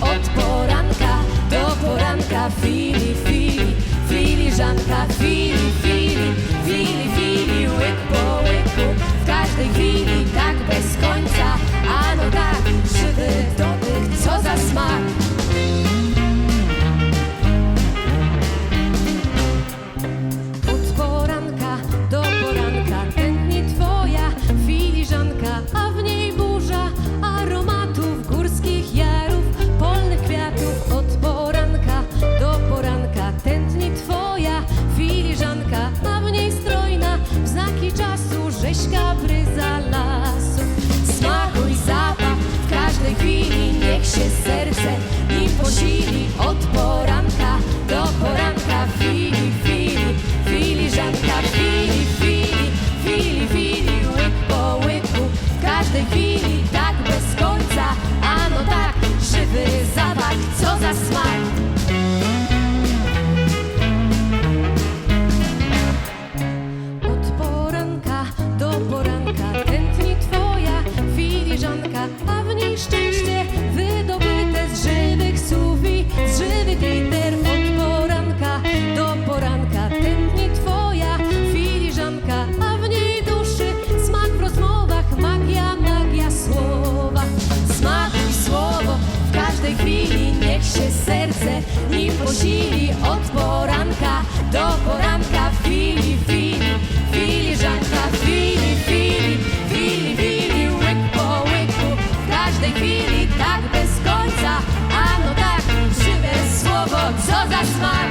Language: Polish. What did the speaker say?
Od poranka do poranka fili, fili, filiżanka, czasu rzeźka bryza lasu. Smakuj zapach w każdej chwili Niech się serce nim posili. Od poranka do poranka Fili, fili, filiżanka Fili, fili, fili, fili Łyk po łyku. W każdej chwili Tak bez końca, a no tak Żywy zapach, co za smak. się serce, nim posili od poranka do poranka. Fili, fili, filiżanka, fili, fili, fili, fili, łyk po łyku, w każdej chwili tak bez końca. A no tak, żywe słowo, co za smak.